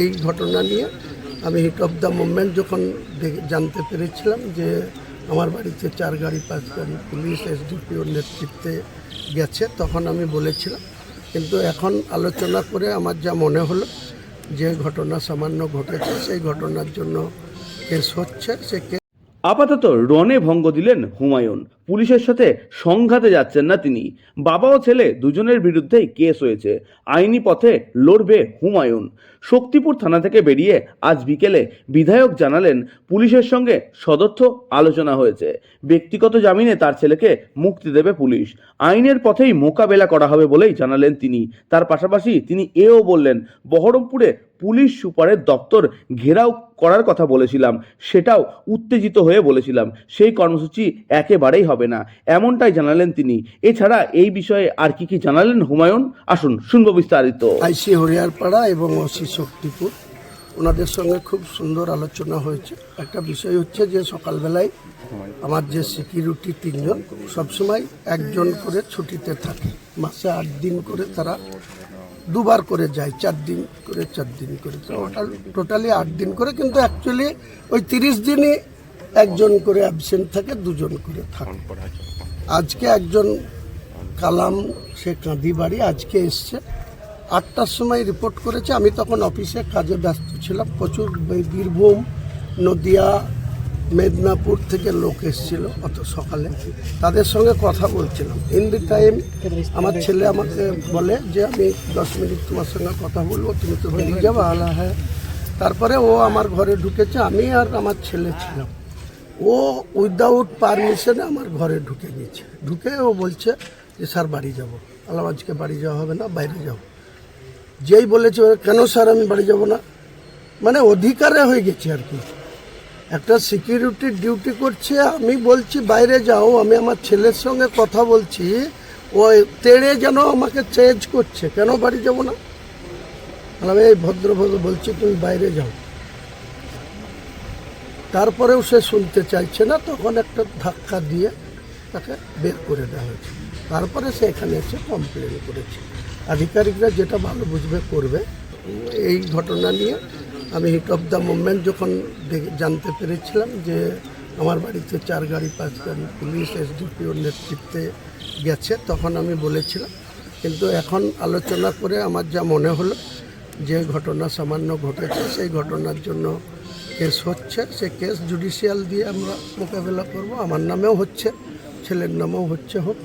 এই ঘটনা নিয়ে আমি হিট অফ দ্য মুভমেন্ট যখন জানতে পেরেছিলাম যে আমার বাড়িতে চার গাড়ি, পাঁচ গাড়ি পুলিশ এসডিপিওর নেতৃত্বে গেছে, তখন আমি বলেছিলাম। কিন্তু এখন আলোচনা করে আমার যা মনে হলো, যে ঘটনা সামান্য ঘটেছে, সেই ঘটনার জন্য কেস হচ্ছে, সে আপাতত রনে ভঙ্গ দিলেন হুমায়ুন। পুলিশের সাথে সংঘাতে যাচ্ছেন না তিনি। বাবা ও ছেলে দুজনের বিরুদ্ধেই কেস হয়েছে। আইনি পথে লড়বে হুমায়ুন। শক্তিপুর থানা থেকে বেরিয়ে আজ বিকেলে বিধায়ক জানালেন, পুলিশের সঙ্গে সদর্থ আলোচনা হয়েছে। ব্যক্তিগত জামিনে তার ছেলেকে মুক্তি দেবে পুলিশ। আইনের পথেই মোকাবেলা করা হবে বলেই জানালেন তিনি। তার পাশাপাশি তিনি এও বললেন, বহরমপুরে পুলিশ সুপারের দপ্তর ঘেরাও করার কথা বলেছিলাম। সেটাও উত্তেজিত হয়ে বলেছিলাম। সেই কর্মসূচি একেবারেই হবে না, এমনটাই জানালেন তিনি। এছাড়া এই বিষয়ে আর কি কি জানালেন? হুমায়ুন, আসুন, শুনব বিস্তারিত। আইসি হরিয়ারপাড়া এবং ওসি শক্তিপুর। ওনাদের সঙ্গে খুব সুন্দর আলোচনা হয়েছে। একটা বিষয় হচ্ছে যে সকালবেলায় আমার যে সিকিউরিটি তিনজন, সবসময় একজন করে ছুটিতে থাকে। মাসে আট দিন করে তারা দুবার করে যায়, চার দিন করে, চার দিন করে। টোটালি আট দিন করে, কিন্তু অ্যাকচুয়ালি ওই তিরিশ দিনই একজন করে অ্যাবসেন্ট থাকে দুজন করে থাকে। আজকে একজন কালাম সে কাঁদি বাড়ি আজকে এসছে। আটটার সময় রিপোর্ট করেছে। আমি তখন অফিসে কাজে ব্যস্ত ছিলাম। প্রচুর বীরভূম নদিয়া মেদিনীপুর থেকে লোক এসেছিল অত সকালে। তাদের সঙ্গে কথা বলছিলাম। ইন দি টাইম আমার ছেলে আমাকে বলে যে আমি দশ মিনিট তোমার সঙ্গে কথা বলব তুমি তো বেরিয়ে যাব। আলা হ্যাঁ তারপরে ও আমার ঘরে ঢুকেছে। আমি আর আমার ছেলে ছিলাম। ও উইদাউট পারমিশনে আমার ঘরে ঢুকে গেছে ঢুকে ও বলছে যে, স্যার, বাড়ি যাব। আলাম আজকে বাড়ি যাওয়া হবে না, বাইরে যাব। যেই বলেছে কেন স্যার, আমি বাড়ি যাব না? মানে অধিকারে হয়ে গেছে আর কি। একটা সিকিউরিটি ডিউটি করছে, আমি বলছি, বাইরে যাও, আমি আমার ছেলের সঙ্গে কথা বলছি, ও তেড়ে যেন আমাকে চেঞ্জ করছে। কেন বাড়ি যাব না? আমি এই ভদ্র ভদ্র বলছি, তুমি বাইরে যাও। তারপরেও সে শুনতে চাইছে না, তখন একটা ধাক্কা দিয়ে তাকে বের করে দেওয়া হয়েছে। তারপরে সে এখানে এসে কমপ্লেন করেছে। আধিকারিকরা যেটা ভালো বুঝবে, করবে। এই ঘটনা নিয়ে আমি হিট অফ দ্য মুভমেন্ট যখন জানতে পেরেছিলাম যে আমার বাড়িতে চার গাড়ি, পাঁচ গাড়ি পুলিশ এসডিপিওর নেতৃত্বে গেছে, তখন আমি বলেছিলাম। কিন্তু এখন আলোচনা করে আমার যা মনে হলো, যে ঘটনা সামান্য ঘটেছে, সেই ঘটনার জন্য কেস হচ্ছে, সে কেস জুডিশিয়াল দিয়ে আমরা মোকাবেলা করব। আমার নামেও হচ্ছে, ছেলের নামেও হচ্ছে হোক